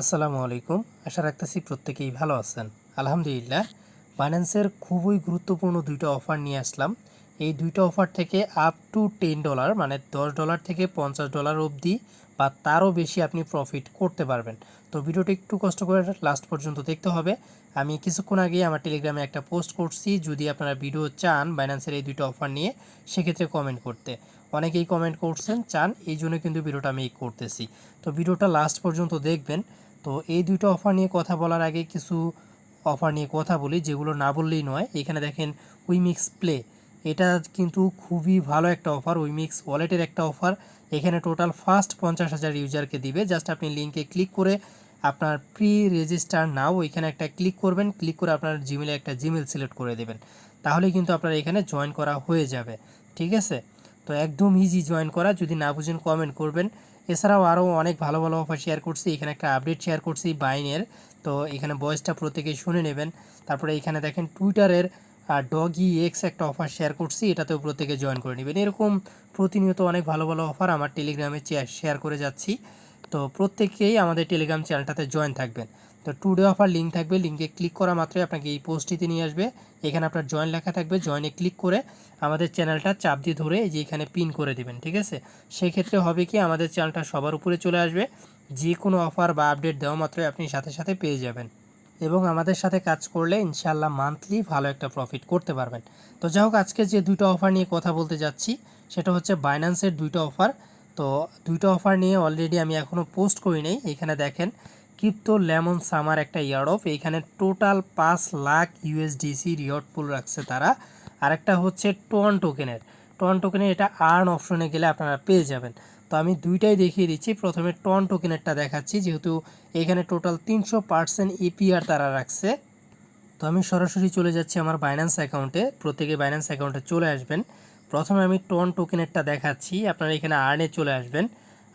আসসালামু আলাইকুম। আশা রাখতেছি প্রত্যেকেই ভালো আছেন। আলহামদুলিল্লাহ বাইন্যান্সের খুবই গুরুত্বপূর্ণ দুইটা অফার নিয়ে আসলাম। এই দুইটা অফার থেকে আপ টু টেন ডলার মানে দশ ডলার থেকে পঞ্চাশ ডলার অবধি বা তারও বেশি আপনি প্রফিট করতে পারবেন। তো ভিডিওটা একটু কষ্ট করে লাস্ট পর্যন্ত দেখতে হবে। আমি কিছুক্ষণ আগে আমার টেলিগ্রামে একটা পোস্ট করছি, যদি আপনারা ভিডিও চান বাইন্যান্সের এই দুইটা অফার নিয়ে, সেক্ষেত্রে কমেন্ট করতে। অনেকেই কমেন্ট করছেন, চান এই জন্য কিন্তু ভিডিওটা আমি করতেছি। তো ভিডিওটা লাস্ট পর্যন্ত দেখবেন। তো এই দুটো অফার নিয়ে কথা বলার আগে কিছু অফার নিয়ে কথা বলি, যেগুলো না বললেই নয়। এখানে দেখেন উইমিক্স প্লে এটা কিন্তু খুবই ভালো একটা অফার উইমিক্স ওয়ালেটের একটা অফার এখানে টোটাল ফার্স্ট পঞ্চাশ হাজার ইউজারকে দিবে। জাস্ট আপনি লিঙ্কে ক্লিক করে আপনার প্রি রেজিস্টার নাও এখানে একটা ক্লিক করবেন। ক্লিক করে আপনার জিমেলে একটা জিমেল সিলেক্ট করে দেবেন। তাহলে কিন্তু আপনার এখানে জয়েন করা হয়ে যাবে। ঠিক আছে? তো একদম ইজি জয়েন করা। যদি না বুঝেন কমেন্ট করবেন। এছাড়াও আরও অনেক ভালো ভালো অফার শেয়ার করছি। এখানে একটা আপডেট শেয়ার করছি বাইনের তো এখানে বয়েসটা প্রত্যেকে শুনে নেবেন। তারপরে এখানে দেখেন টুইটারের ডগি এক্স একটা অফার শেয়ার করছি। এটাতেও প্রত্যেকে জয়েন করে নেবেন। এরকম প্রতিনিয়ত অনেক ভালো ভালো অফার আমার টেলিগ্রামে শেয়ার করে যাচ্ছি। তো প্রত্যেকেই আমাদের টেলিগ্রাম চ্যানেলটাতে জয়েন থাকবেন। তো টুডে অফার লিঙ্ক থাকবে লিঙ্কে ক্লিক করা মাত্রই আপনাকে এই পোস্টটিতে নিয়ে আসবে। এখানে আপনার জয়েন লেখা থাকবে জয়েনে ক্লিক করে আমাদের চ্যানেলটা চাপ দিয়ে ধরে যে এখানে পিন করে দেবেন, ঠিক আছে? সেক্ষেত্রে হবে কি, আমাদের চ্যানেলটা সবার উপরে চলে আসবে। যে কোনো অফার বা আপডেট দেওয়া মাত্রই আপনি সাথে সাথে পেয়ে যাবেন। এবং আমাদের সাথে কাজ করলে ইনশাল্লাহ মান্থলি ভালো একটা প্রফিট করতে পারবেন। তো যাই হোক, আজকে যে দুটো অফার নিয়ে কথা বলতে যাচ্ছি, সেটা হচ্ছে বাইন্যান্সের দুইটা অফার তো দুইটা অফার নিয়ে অলরেডি আমি এখনও পোস্ট করি নাই। এখানে দেখেন ক্রিপ্টো লেমন সামার একটা ইয়ার অফ। এইখানে টোটাল পাঁচ লাখ ইউএসডিসি রিওয়ার্ড পুল রাখছে তারা। আরেকটা হচ্ছে টন টোকেনের। টন টোকেনের এটা আর্ন অপশনে গেলে আপনারা পেয়ে যাবেন। তো আমি দুইটাই দেখিয়ে দিচ্ছি। প্রথমে টন টোকেনেরটা দেখাচ্ছি, যেহেতু এখানে টোটাল তিনশো পার্সেন্ট ইপিআর তারা রাখছে। তো আমি সরাসরি চলে যাচ্ছি আমার বাইন্যান্স অ্যাকাউন্টে। প্রত্যেকে বাইন্যান্স অ্যাকাউন্টে চলে আসবেন। প্রথমে আমি টন টোকেনেরটা দেখাচ্ছি। আপনারা এখানে আর্নে চলে আসবেন।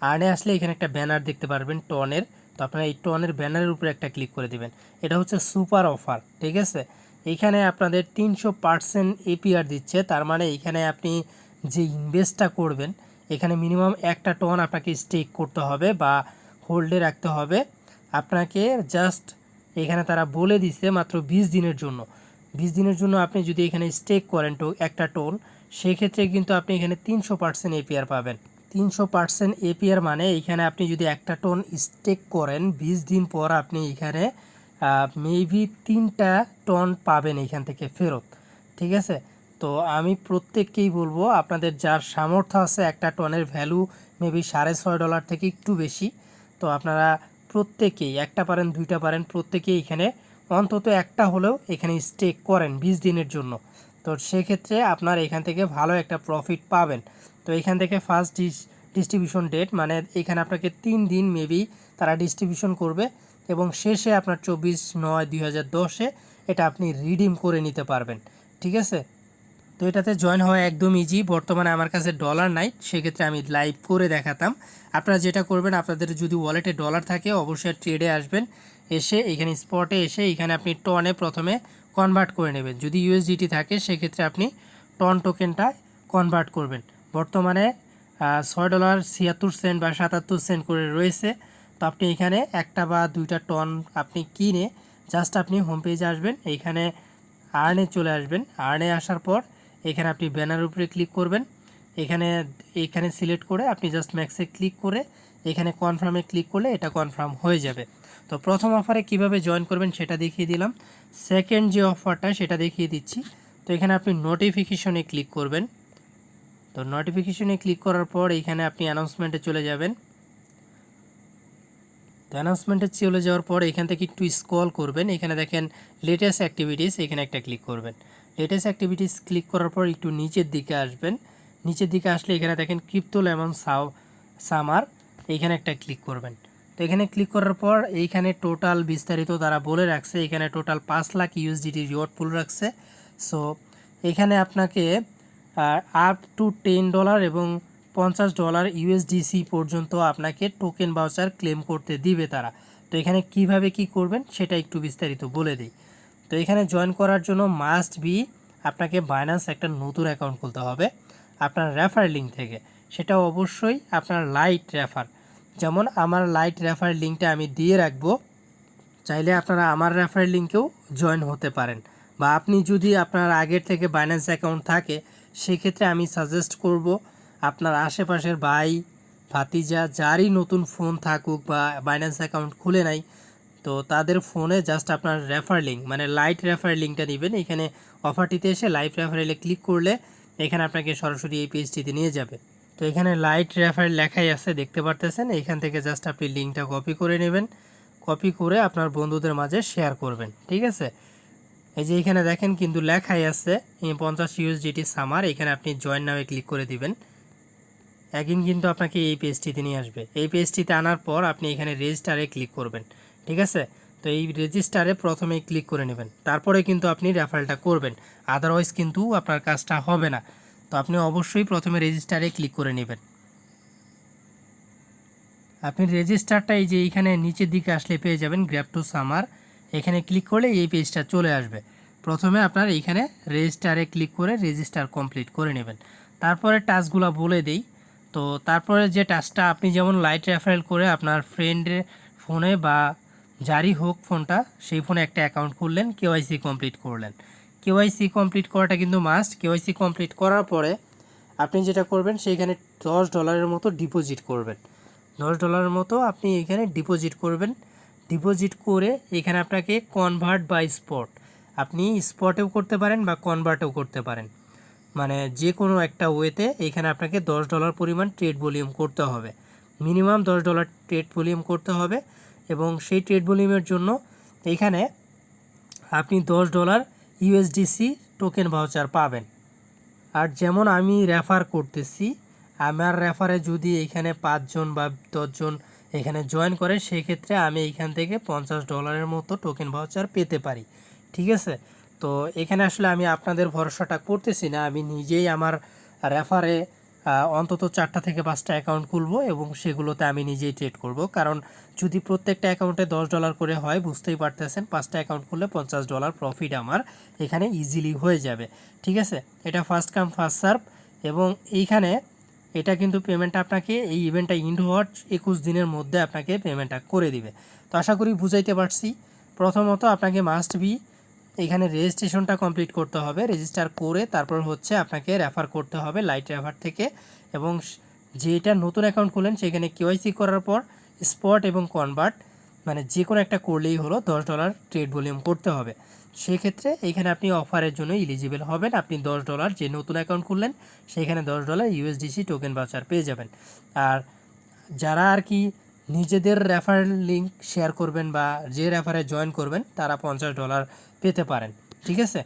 আর্নে আসলে এখানে একটা ব্যানার দেখতে পারবেন টনের। আপনারা এই টনের ব্যানারের উপরে একটা ক্লিক করে দিবেন। এটা হচ্ছে সুপার অফার, ঠিক আছে? এখানে আপনাদের তিনশো পার্সেন্ট এপিআর দিচ্ছে, তার মানে এখানে আপনি যে ইনভেস্টটা করবেন, এখানে মিনিমাম একটা টন আপনাকে স্টেক করতে হবে বা হোল্ডে রাখতে হবে। আপনাকে জাস্ট এখানে তারা বলে দিচ্ছে মাত্র বিশ দিনের জন্য। বিশ দিনের জন্য আপনি যদি এখানে স্টেক করেন তো একটা টোন, সেক্ষেত্রে কিন্তু আপনি এখানে তিনশো পার্সেন্ট এপিআর পাবেন। তিনশো পার্সেন্ট এপিআর মানে এখানে আপনি যদি একটা টোন স্টেক করেন, বিশ দিন পর আপনি এখানে মেবি তিনটা টন পাবেন এখান থেকে ফেরত, ঠিক আছে? তো আমি প্রত্যেককেই বলব, আপনাদের যার সামর্থ্য আছে একটা টনের ভ্যালু মেবি সাড়ে ছয় ডলার থেকে একটু বেশি, তো আপনারা প্রত্যেকেই, একটা পারেন, দুইটা পারেন, প্রত্যেকেই এখানে অন্তত একটা হলেও এখানে স্টেক করেন বিশ দিনের জন্য। তো সেক্ষেত্রে আপনার এখান থেকে ভালো একটা প্রফিট পাবেন। তো এখান থেকে ফার্স্ট ডিস ডিস্ট্রিবিউশন ডেট মানে এখানে আপনাকে তিন দিন মেবি তারা ডিস্ট্রিবিউশন করবে এবং শেষে আপনার চব্বিশ নয় দুই হাজার দশে এটা আপনি রিডিম করে নিতে পারবেন, ঠিক আছে? তো এটাতে জয়েন হওয়া একদম ইজি বর্তমানে আমার কাছে ডলার নাই, সেক্ষেত্রে আমি লাইভ করে দেখাতাম। আপনারা যেটা করবেন, আপনাদের যদি ওয়ালেটে ডলার থাকে, অবশ্যই ট্রেডে আসবেন, এসে এখানে স্পটে এসে এখানে আপনি টনে প্রথমে কনভার্ট করে নেবেন। যদি ইউএসডিটি থাকে, সেক্ষেত্রে আপনি টন টোকেনটা কনভার্ট করবেন। বর্তমানে ছয় ডলার ছিয়াত্তর সেন্ট বা সাতাত্তর সেন্ট করে রয়েছে। তো আপনি এখানে একটা বা দুইটা টন আপনি কিনে জাস্ট আপনি হোম পেজে আসবেন এইখানে আর্নে চলে আসবেন। আর্নে আসার পর এখানে আপনি ব্যানার উপরে ক্লিক করবেন। এখানে এখানে সিলেক্ট করে আপনি জাস্ট ম্যাক্সে ক্লিক করে এখানে কনফার্মে ক্লিক করলে এটা কনফার্ম হয়ে যাবে। তো প্রথম অফারে কীভাবে জয়েন করবেন সেটা দেখিয়ে দিলাম। সেকেন্ড যে অফারটা সেটা দেখিয়ে দিচ্ছি। তো এখানে আপনি নোটিফিকেশনে ক্লিক করবেন। তো নোটিফিকেশনে ক্লিক করার পর এখানে আপনি অ্যানাউন্সমেন্টে চলে যাবেন। তো অ্যানাউন্সমেন্টে চলে যাওয়ার পর এখান থেকে একটু স্ক্রল করবেন। এখানে দেখেন লেটেস্ট অ্যাক্টিভিটিস এখানে একটা ক্লিক করবেন। লেটেস্ট অ্যাক্টিভিটিস ক্লিক করার পর একটু নিচের দিকে আসবেন। নিচের দিকে আসলে এখানে দেখেন ক্রিপ্টো লেমন সাও সামার এইখানে একটা ক্লিক করবেন। তো এখানে ক্লিক করার পর এইখানে টোটাল বিস্তারিত তারা বলে রাখছে। এখানে টোটাল পাঁচ লাখ ইউএসডিটি রিওয়ার্ড পুল রাখছে। সো এখানে আপনাকে আপ টু টেন ডলার এবং পঞ্চাশ ডলার ইউএসডিসি পর্যন্ত আপনাকে টোকেন বাউচার ক্লেম করতে দিবে তারা। তো এখানে কীভাবে কি করবেন সেটা একটু বিস্তারিত বলে দিই। তো এখানে জয়েন করার জন্য মাস্ট বি আপনাকে বাইন্যান্স একটা নতুন অ্যাকাউন্ট খুলতে হবে, আপনার রেফার লিঙ্ক থেকে। সেটা অবশ্যই আপনার লাইট রেফার যেমন আমার লাইট রেফার লিঙ্কটা আমি দিয়ে রাখব, চাইলে আপনারা আমার রেফার লিঙ্কেও জয়েন হতে পারেন। বা আপনি যদি আপনার আগের থেকে বাইন্যান্স অ্যাকাউন্ট থাকে সেক্ষেত্রে আমি সাজেস্ট করব আপনার আশেপাশের ভাই, ভাতিজা, যারই নতুন ফোন থাকুক বা বাইন্যান্স অ্যাকাউন্ট খুলে নাই, তো তাদের ফোনে জাস্ট আপনার রেফার লিঙ্ক মানে লাইট রেফার লিঙ্কটা নেবেন এখানে অফারটিতে এসে লাইভ রেফারেলে ক্লিক করলে এখানে আপনাকে সরাসরি এই পেজটিতে নিয়ে যাবে। তো এখানে লাইট রেফার লেখাই আছে, দেখতে পারতেছেন? এখান থেকে জাস্ট আপনি লিঙ্কটা কপি করে নেবেন। কপি করে আপনার বন্ধুদের মাঝে শেয়ার করবেন, ঠিক আছে? এই যে এখানে দেখেন কিন্তু লেখাই আছে পঞ্চাশ ইউএসডিটি সামার এখানে আপনি জয়েন নামে ক্লিক করে দিবেন। একদিন কিন্তু আপনাকে এই পেজটিতে নিয়ে আসবে। এই পেজটিতে আনার পর আপনি এখানে রেজিস্টারে ক্লিক করবেন, ঠিক আছে? তো এই রেজিস্টারে প্রথমে ক্লিক করে নেবেন। তারপরে কিন্তু আপনি রেফারেলটা করবেন। আদারওয়াইজ কিন্তু আপনার কাজটা হবে না। তো আপনি অবশ্যই প্রথমে রেজিস্টারে ক্লিক করে নেবেন। আপনি রেজিস্টারটা এই যে এইখানে নিচের দিকে আসলে পেয়ে যাবেন গ্র্যাপ টু সামার এখানে ক্লিক করলে এই পেজটা চলে আসবে। প্রথমে আপনার এইখানে রেজিস্টারে ক্লিক করে রেজিস্টার কমপ্লিট করে নেবেন। তারপরে টাস্কগুলো বলে দেই। তো তারপরে যে টাস্কটা আপনি যেমন লাইট রেফারেল করে আপনার ফ্রেন্ডের ফোনে বা যারই হোক ফোনটা সেই ফোনে একটা অ্যাকাউন্ট খুললেন কেওয়াইসি কমপ্লিট করলেন। কেওয়াইসি কমপ্লিট করাটা কিন্তু মাস্ট কেওয়াইসি কমপ্লিট করার পরে আপনি যেটা করবেন, সেইখানে দশ ডলারের মতো ডিপোজিট করবেন। দশ ডলারের মতো আপনি এখানে ডিপোজিট করবেন। ডিপোজিট করে এখানে আপনাকে কনভার্ট বাই স্পট আপনি স্পটেও করতে পারেন বা কনভার্টেও করতে পারেন। মানে যে কোনো একটা ওয়েতে এখানে আপনাকে দশ ডলার পরিমাণ ট্রেড ভলিউম করতে হবে। মিনিমাম দশ ডলার ট্রেড ভলিউম করতে হবে এবং সেই ট্রেড ভলিউমের জন্য এখানে আপনি দশ ডলার ইউএসডিসি টোকেন ভাউচার পাবেন। আর যেমন আমি রেফার করতেছি, আমার রেফারে যদি এখানে পাঁচজন বা দশজন এখানে জয়েন করে সেক্ষেত্রে আমি এইখান থেকে পঞ্চাশ ডলারের মতো টোকেন ভাউচার পেতে পারি। ঠিক আছে? তো এখানে আসলে আমি আপনাদের ভরসাটা করতেছি না। আমি নিজেই আমার রেফারে অন্তত চারটা থেকে পাঁচটা অ্যাকাউন্ট খুলবো এবং সেগুলোতে আমি নিজেই ট্রেড করব। কারণ যদি প্রত্যেকটা অ্যাকাউন্টে দশ ডলার করে হয়, বুঝতেই পারতেছেন, পাঁচটা অ্যাকাউন্ট খুললে পঞ্চাশ ডলার প্রফিট আমার এখানে ইজিলি হয়ে যাবে। ঠিক আছে? এটা ফার্স্ট কাম ফার্স্ট সার্ভ এবং এইখানে এটা কিন্তু পেমেন্টটা আপনাকে এই ইভেন্টটা ইন্ড হওয়ার একুশ দিনের মধ্যে আপনাকে পেমেন্টটা করে দিবে। তো আশা করি বুঝাইতে পারছি। প্রথমত আপনাকে মাস্ট বি এখানে রেজিস্ট্রেশনটা কমপ্লিট করতে হবে। রেজিস্টার করে তারপর হচ্ছে আপনাকে রেফার করতে হবে লাইট রেফার থেকে এবং যেটা নতুন অ্যাকাউন্ট খুলেন সেখানে কেওয়াইসি করার পর স্পট এবং কনভার্ট মানে যে কোনো একটা করলেই হলো দশ ডলার ট্রেড ভলিউম করতে হবে। সেক্ষেত্রে এখানে আপনি অফারের জন্য ইলিজিবল হবেন। আপনি দশ ডলার যে নতুন অ্যাকাউন্ট খুললেন, সেখানে দশ ডলার ইউএসডিসি টোকেন বাচার পেয়ে যাবেন। আর যারা আর কি নিজেদের রেফারেল লিঙ্ক শেয়ার করবেন বা যে রেফারে জয়েন করবেন, তারা পঞ্চাশ ডলার পেতে পারেন। ঠিক আছে?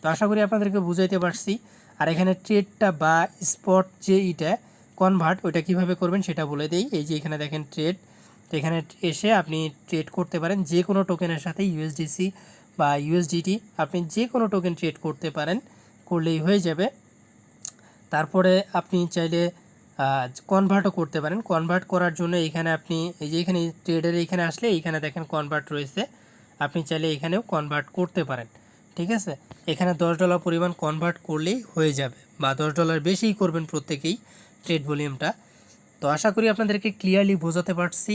তো আশা করি আপনাদেরকে বুঝাইতে পারছি। আর এখানে ট্রেডটা বা স্পট যে ইটা কনভার্ট ওইটা কীভাবে করবেন সেটা বলে দেই। এই যে এখানে দেখেন ট্রেড এখানে এসে আপনি ট্রেড করতে পারেন। যে কোনো টোকেনের সাথে ইউএসডিসি বা ইউএসডিটি আপনি যে কোনো টোকেন ট্রেড করতে পারেন, করলেই হয়ে যাবে। তারপরে আপনি চাইলে কনভার্টও করতে পারেন। কনভার্ট করার জন্য এখানে আপনি, এই যে এখানে ট্রেডের এখানে আসলে এইখানে দেখেন কনভার্ট রয়েছে। আপনি চাইলে এখানেও কনভার্ট করতে পারেন। ঠিক আছে? এখানে দশ ডলার পরিমাণ কনভার্ট করলেই হয়ে যাবে বা দশ ডলার বেশিই করবেন প্রত্যেকেই ট্রেড ভলিউমটা তো আশা করি আপনাদেরকে ক্লিয়ারলি বোঝাতে পারছি।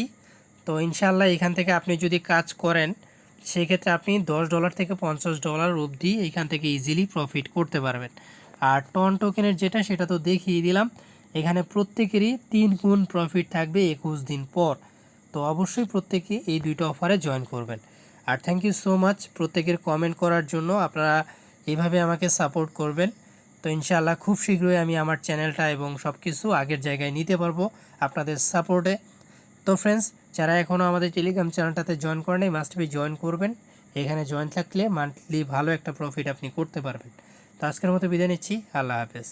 তো ইনশাল্লাহ এখান থেকে আপনি যদি কাজ করেন সেক্ষেত্রে আপনি দশ ডলার থেকে পঞ্চাশ ডলার অবধি এখান থেকে ইজিলি প্রফিট করতে পারবেন। আর টন টোকেনের যেটা, সেটা তো দেখিয়ে দিলাম। এখানে প্রত্যেকেরই তিন গুণ প্রফিট থাকবে একুশ দিন পর। তো অবশ্যই প্রত্যেকে এই দুইটা অফারে জয়েন করবেন। আর থ্যাংক ইউ সো মাচ প্রত্যেকের কমেন্ট করার জন্য। আপনারা এভাবে আমাকে সাপোর্ট করবেন। তো ইনশাআল্লাহ খুব শীঘ্রই আমি আমার চ্যানেলটা এবং সব কিছু আগের জায়গায় নিতে পারব আপনাদের সাপোর্টে তো ফ্রেন্ডস যারা এখনও আমাদের টেলিগ্রাম চ্যানেলটাতে জয়েন করেনি মাস্ট বি জয়েন করবেন। এখানে জয়েন থাকলে মান্থলি ভালো একটা প্রফিট আপনি করতে পারবেন। তো আজকের মতো বিদায় নিচ্ছি, আল্লাহ হাফেজ।